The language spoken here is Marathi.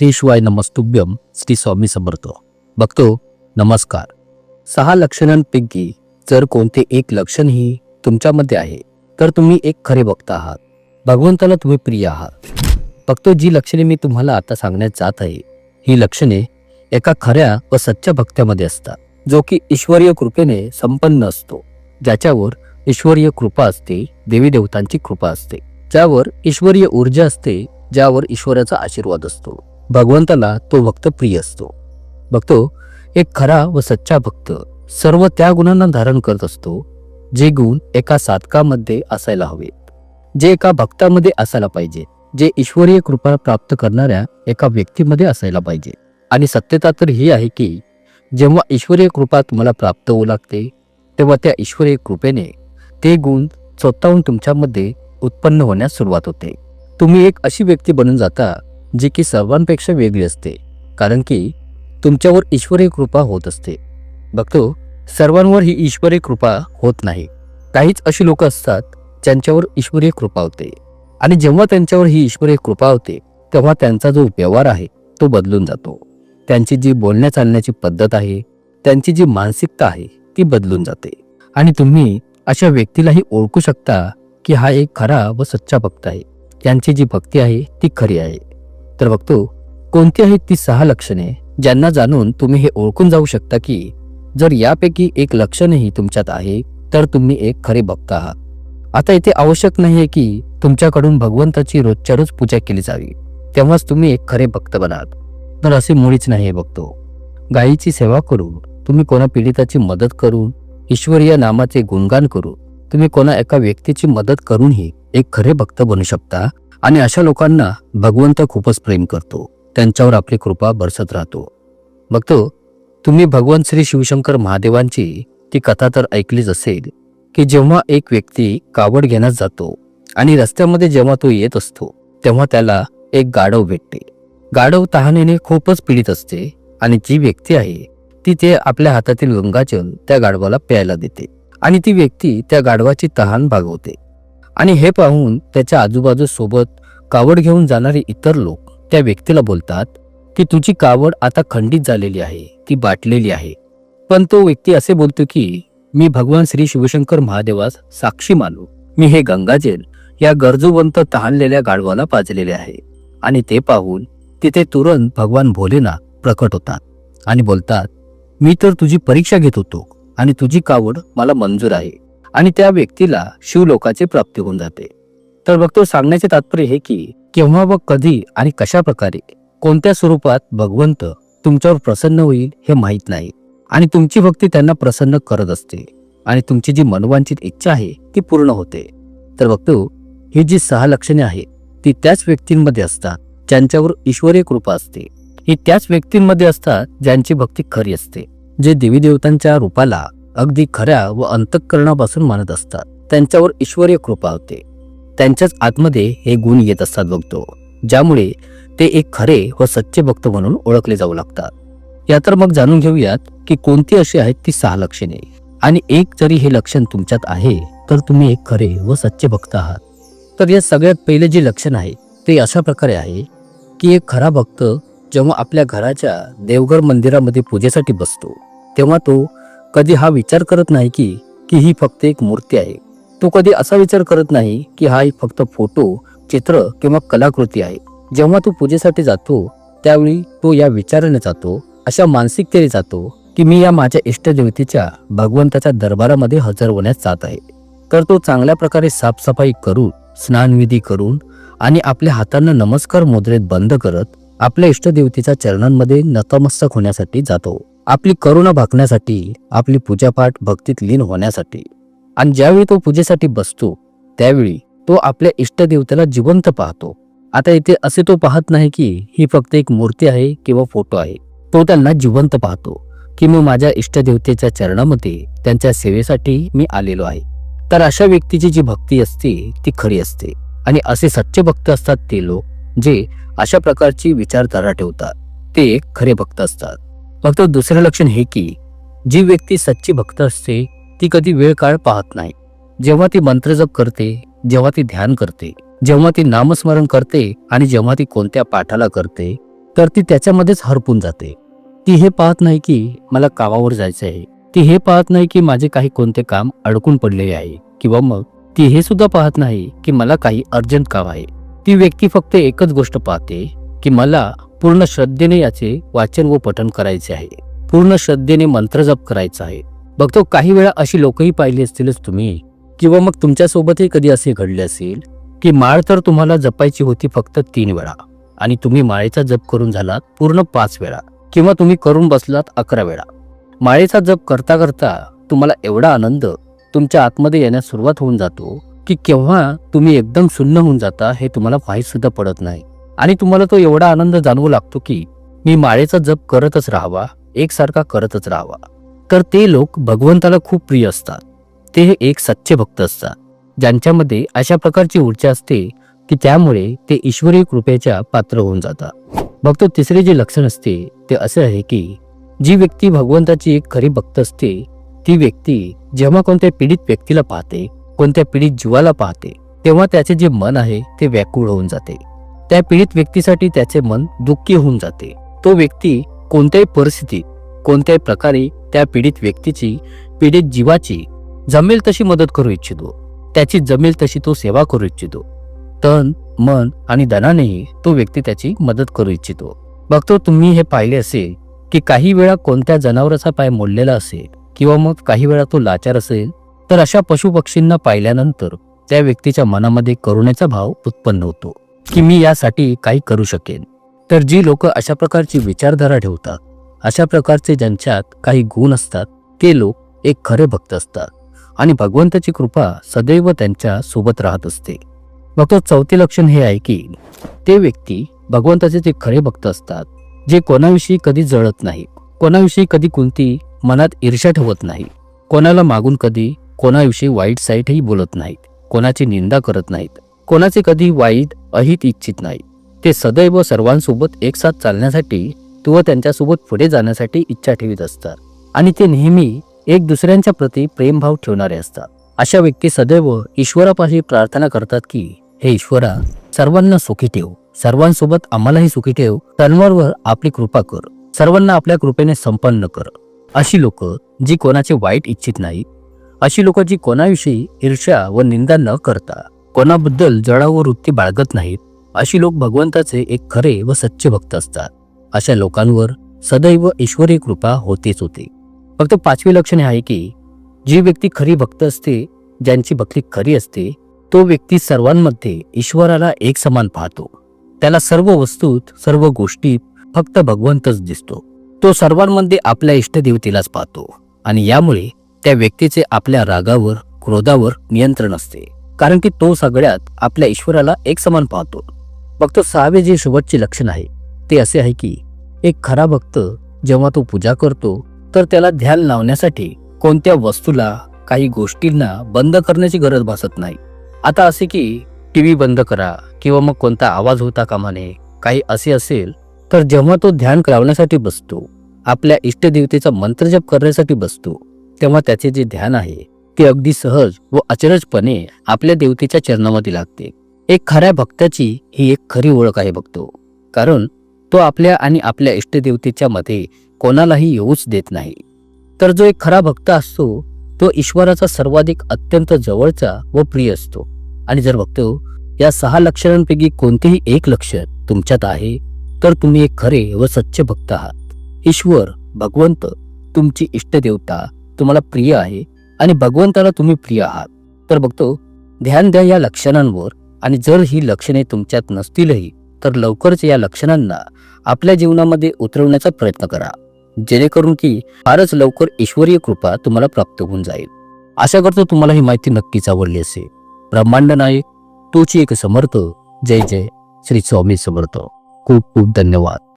श्री शिवाय नमस्तुभ्यम श्री स्वामी समर्थ बघतो नमस्कार सहा लक्षणांपैकी जर कोणते एक लक्षणही तुमच्यामध्ये आहे तर तुम्ही एक खरे भक्त आहात भगवंताला तुम्ही प्रिय आहात बघतो जी लक्षणे मी तुम्हाला आता सांगण्यात जात आहे ही लक्षणे एका खऱ्या व सच्च्या भक्त्यामध्ये असतात जो की ईश्वरीय कृपेने संपन्न असतो ज्याच्यावर ईश्वरीय कृपा असते देवी देवतांची कृपा असते ज्यावर ईश्वरीय ऊर्जा असते ज्यावर ईश्वराचा आशीर्वाद असतो भगवंताला तो भक्त प्रिय असतो. बघतो एक खरा व सच्चा भक्त सर्व त्या गुणांना धारण करत असतो जे गुण एका साधकामध्ये असायला हवेत जे एका भक्तामध्ये असायला पाहिजे जे ईश्वरीय कृपा प्राप्त करणाऱ्या एका व्यक्तीमध्ये असायला पाहिजे आणि सत्यता तर ही आहे की जेव्हा ईश्वरीय कृपा तुम्हाला प्राप्त होऊ लागते तेव्हा त्या ईश्वरीय कृपेने ते गुण स्वतःहून तुमच्यामध्ये उत्पन्न होण्यास सुरुवात होते. तुम्ही एक अशी व्यक्ती बनून जाता जी की सर्वांपेक्षा वेगळी असते. कारण की तुमच्यावर ईश्वरी कृपा होत असते. बघतो सर्वांवर ही ईश्वरी कृपा होत नाही. काहीच अशी लोक असतात ज्यांच्यावर ईश्वरीय कृपा होते. आणि जेव्हा त्यांच्यावर ही ईश्वरीय कृपा होते तेव्हा त्यांचा जो व्यवहार आहे तो बदलून जातो. त्यांची जी बोलण्या चालण्याची पद्धत आहे त्यांची जी मानसिकता आहे ती बदलून जाते. आणि तुम्ही अशा व्यक्तीलाही ओळखू शकता की हा एक खरा व सच्चा भक्त आहे. त्यांची जी भक्ती आहे ती खरी आहे. तर बघतो कोणती आहेत ती सहा लक्षणे ज्यांना जाणून तुम्ही हे ओळखून जाऊ शकता की जर यापैकी एक लक्षणही तुमच्यात आहे तर तुम्ही एक खरे भक्त आहात. आता इथे आवश्यक नाहीये की तुमच्याकडून भगवंताची रोजच्या रोज पूजा केली जावी तेव्हाच तुम्ही एक खरे भक्त बनाल. तर असे मुळीच नाहीये बघतो. गायीची सेवा करून तुम्ही कोणा पीडिताची मदत करून ईश्वरीय नामाचे गुणगान करून तुम्ही कोणा एका व्यक्तीची मदत करूनही एक खरे भक्त बनू शकता आणि अशा लोकांना भगवंत खूपच प्रेम करतो. त्यांच्यावर आपली कृपा बरसत राहतो. बघतो तुम्ही भगवान श्री शिवशंकर महादेवांची ती कथा तर ऐकलीच असेल की जेव्हा एक व्यक्ती कावड घेण्यास जातो आणि रस्त्यामध्ये जेव्हा तो येत असतो तेव्हा त्याला एक गाढव भेटते. गाढव तहानेने खूपच पीडित असते आणि जी व्यक्ती आहे ती ते आपल्या हातातील गंगाजल त्या गाढवाला प्यायला देते आणि ती व्यक्ती त्या गाढवाची तहान भागवते. आणि हे पाहून त्याच्या आजूबाजू सोबत कावड घेऊन जाणारे इतर लोक त्या व्यक्तीला बोलतात की तुझी कावड आता खंडित झालेली आहे ती बाटलेली आहे. पण तो व्यक्ती असे बोलतो की मी भगवान श्री शिवशंकर महादेवास साक्षी मानू. मी हे गंगाजल या गरजूवंत तहानलेल्या गाढवाला पाजलेले आहे. आणि ते पाहून तिथे तुरंत भगवान भोलेनाथ प्रकट होतात आणि बोलतात मी तर तुझी परीक्षा घेत होतो आणि तुझी कावड मला मंजूर आहे. आणि त्या व्यक्तीला शिवलोकाची प्राप्ती होऊन जाते. तर बघतो सांगण्याचे तात्पर्य हे की केव्हा व कधी आणि कशा प्रकारे कोणत्या स्वरूपात भगवंत तुमच्यावर प्रसन्न होईल हे माहीत नाही आणि तुमची भक्ती त्यांना प्रसन्न करत असते आणि तुमची जी मनोवांछित इच्छा आहे ती पूर्ण होते. तर बघतो ही जी सहा लक्षणे आहेत ती त्याच व्यक्तींमध्ये असतात ज्यांच्यावर ईश्वरीय कृपा असते. ही त्याच व्यक्तींमध्ये असतात ज्यांची भक्ती खरी असते जे देवी देवतांच्या रूपाला अगदी खऱ्या व अंतःकरणापासून मानत असतात. त्यांच्यावर ईश्वरीय कृपा होते. त्यांच्याच आतमध्ये हे गुण येत असतात बघतो. ज्यामुळे ते एक खरे व सच्चे भक्त म्हणून ओळखले जाऊ लागतात. या तर मग जाणून घेऊयात की कोणती अशी आहेत ती सहा लक्षणे. आणि एक जरी हे लक्षण तुमच्यात आहे तर तुम्ही एक खरे व सच्चे भक्त आहात. तर या सगळ्यात पहिले जे लक्षण आहे ते अशा प्रकारे आहे की एक खरा भक्त जेव्हा आपल्या घराच्या देवघर मंदिरामध्ये पूजेसाठी बसतो तेव्हा तो कधी हा विचार करत नाही की की ही फक्त एक मूर्ती आहे. तो कधी असा विचार करत नाही की हा एक फक्त फोटो चित्र किंवा कलाकृती आहे. जेव्हा तो पूजेसाठी जातो त्यावेळी तो या विचाराने जातो अशा मानसिकतेने जातो की मी या माझ्या इष्टदेवतेच्या भगवंताच्या दरबारामध्ये हजर होण्यास जात आहे. तर तो चांगल्या प्रकारे साफसफाई करून स्नानविधी करून आणि आपल्या हातांना नमस्कार मुद्रेत बंद करत आपल्या इष्टदेवतेच्या चरणांमध्ये नतमस्तक होण्यासाठी जातो. आपली करुणा भागण्यासाठी आपली पूजापाठ भक्तीत लीन होण्यासाठी. आणि ज्यावेळी तो पूजेसाठी बसतो त्यावेळी तो आपल्या इष्टदेवतेला जिवंत पाहतो. आता इथे असे तो पाहत नाही की ही फक्त एक मूर्ती आहे किंवा फोटो आहे. तो त्यांना जिवंत पाहतो की मी माझ्या इष्टदेवतेच्या चरणामध्ये त्यांच्या सेवेसाठी मी आलेलो आहे. तर अशा व्यक्तीची जी भक्ती असते ती खरी असते. आणि असे सच्चे भक्त असतात ते लोक जे अशा प्रकारची विचारधारा ठेवतात. ते खरे भक्त असतात. फक्त दुसरे लक्षण हे की जी व्यक्ती सच्ची भक्त असते ती कधी वेळ काळ पाहत नाही. जेव्हा ती मंत्रजप करते जेव्हा ती ध्यान करते जेव्हा ती नामस्मरण करते आणि जेव्हा ती कोणत्या पाठाला करते तर ती त्याच्यामध्येच हरपून जाते. ती हे पाहत नाही की मला कामावर जायचं आहे. ती हे पाहत नाही की माझे काही कोणते काम अडकून पडलेले आहे किंवा मग ती हे सुद्धा पाहत नाही की मला काही अर्जंट काम आहे. ती व्यक्ती फक्त एकच गोष्ट पाहते की मला पूर्ण श्रद्धेने याचे वाचन व पठन करायचे आहे. पूर्ण श्रद्धेने मंत्रजप करायचा आहे. बघतो काही वेळा अशी लोकही पाहिली असतीलच तुम्ही. किंवा मग तुमच्यासोबतही कधी असे घडले असेल की माळ तर तुम्हाला जपायची होती फक्त तीन वेळा आणि तुम्ही माळेचा जप करून झालात पूर्ण पाच वेळा किंवा तुम्ही करून बसलात अकरा वेळा. माळेचा जप करता करता तुम्हाला एवढा आनंद तुमच्या आतमध्ये येण्यास सुरुवात होऊन जातो की केव्हा तुम्ही एकदम शून्य होऊन जाता हे तुम्हाला माहीत सुद्धा पडत नाही. आणि तुम्हाला तो एवढा आनंद जाणवू लागतो की मी माळेचा जप करतच राहावा एकसारखा करतच राहावा. तर ते लोक भगवंताला खूप प्रिय असतात. ते हे एक सच्चे भक्त असतात. ज्यांच्यामध्ये अशा प्रकारची ऊर्जा असते की त्यामुळे ते ईश्वरी कृपेच्या पात्र होऊन जातात. भक्त तिसरे जे लक्षण असते ते असे आहे की जी व्यक्ती भगवंताची एक खरी भक्त असते ती व्यक्ती जेव्हा कोणत्या पीडित व्यक्तीला पाहते कोणत्या पीडित जीवाला पाहते तेव्हा त्याचे जे मन आहे ते व्याकुळ होऊन जाते. त्या पीडित व्यक्तीसाठी त्याचे मन दुःखी होऊन जाते. तो व्यक्ती कोणत्याही परिस्थितीत कोणत्याही प्रकारे त्या पीडित व्यक्तीची पीडित जीवाची जमेल तशी मदत करू इच्छितो. त्याची जमेल तशी तो सेवा करू इच्छितो. तन मन आणि धनानेही तो व्यक्ती त्याची मदत करू इच्छितो. बघतो तुम्ही हे पाहिले असेल की काही वेळा कोणत्या जनावराचा पाय मोडलेला असेल किंवा मग काही वेळा तो लाचार असेल तर अशा पशुपक्षींना पाहिल्यानंतर त्या व्यक्तीच्या मनामध्ये करुणेचा भाव उत्पन्न होतो. की मी यासाठी काही करू शकेन. तर जी लोक अशा प्रकारची विचारधारा ठेवतात अशा प्रकारचे ज्यांच्यात काही गुण असतात ते लोक एक खरे भक्त असतात आणि भगवंताची कृपा सदैव त्यांच्यासोबत राहत असते. मग चौथे लक्षण हे आहे की ते व्यक्ती भगवंताचे जे खरे भक्त असतात जे कोणाविषयी कधी जळत नाही कोणाविषयी कधी कोणती मनात ईर्ष्या ठेवत नाही कोणाला मागून कधी कोणाविषयी वाईट साईटही बोलत नाहीत कोणाची निंदा करत नाहीत कोणाचे कधी वाईट अहित इच्छित नाही. ते सदैव सर्वांसोबत एकसाथ चालण्यासाठी किंवा त्यांच्यासोबत पुढे जाण्यासाठी इच्छा ठेवीत असतात. आणि ते नेहमी एक दुसऱ्यांच्या प्रती प्रेमभाव ठेवणारे असतात. अशा व्यक्ती सदैव ईश्वरापाशी प्रार्थना करतात की हे ईश्वरा सर्वांना सुखी ठेव. सर्वांसोबत आम्हालाही सुखी ठेव. सर्वांवर आपली कृपा कर. सर्वांना आपल्या कृपेने संपन्न कर. अशी लोक जी कोणाचे वाईट इच्छित नाहीत अशी लोक जी कोणाविषयी ईर्ष्या व निंदा न करता कोणाबद्दल जळा व वृत्ती बाळगत नाहीत अशी लोक भगवंताचे एक खरे व सच्चे भक्त असतात. अशा लोकांवर सदैव ईश्वरी कृपा होतेच होते. फक्त पाचवे लक्षण आहे की जी व्यक्ती खरी भक्त असते ज्यांची भक्ती खरी असते तो व्यक्ती सर्वांमध्ये ईश्वराला एक समान पाहतो. त्याला सर्व वस्तूत सर्व गोष्टीत फक्त भगवंतच दिसतो. तो सर्वांमध्ये आपल्या इष्टदेवतेलाच पाहतो आणि यामुळे त्या व्यक्तीचे आपल्या रागावर क्रोधावर नियंत्रण असते. कारण की तो सगळ्यात आपल्या ईश्वराला एक समान पाहतो. फक्त सहावे जे शेवटचे लक्षण आहे. ते असे आहे की एक खरा भक्त जेव्हा तो पूजा करतो तर त्याला ध्यान लावण्यासाठी कोणत्या वस्तूला काही गोष्टींना बंद करण्याची गरज भासत नाही. आता असे की टीव्ही बंद करा किंवा मग कोणता आवाज होता कामा नये काही असे असेल तर जेव्हा तो ध्यान लावण्यासाठी बसतो आपल्या इष्टदेवतेचा मंत्रजप करण्यासाठी बसतो तेव्हा त्याचे जे ध्यान आहे ती अगदी सहज व अचरजपणे आपल्या देवतेच्या चरणामध्ये लागते. एक खऱ्या भक्ताची ही एक खरी ओळख आहे बघतो कारण तो आपल्या आणि आपल्या इष्टदेवतेच्या मध्ये कोणालाही येऊच देत नाही. तर जो एक खरा भक्त असतो तो ईश्वराचा सर्वाधिक अत्यंत जवळचा व प्रिय असतो. आणि जर बघतो या सहा लक्षणांपैकी कोणतेही एक लक्षण तुमच्यात आहे तर तुम्ही एक खरे व सच्चे भक्त आहात. ईश्वर भगवंत तुमची इष्टदेवता तुम्हाला प्रिय आहे आणि भगवंताला तुम्ही प्रिय आहात. तर बघतो ध्यान द्या या लक्षणांवर आणि जर ही लक्षणे तुमच्यात नसतीलही तर लवकरच या लक्षणांना आपल्या जीवनामध्ये उतरवण्याचा प्रयत्न करा. जेणेकरून की फारच लवकर ईश्वरीय कृपा तुम्हाला प्राप्त होऊन जाईल. आशा करतो तुम्हाला ही माहिती नक्कीच आवडली असेल. ब्रह्मांड नायक तोची एक समर्थ. जय जय. श्री स्वामी समर्थ. खूप खूप धन्यवाद.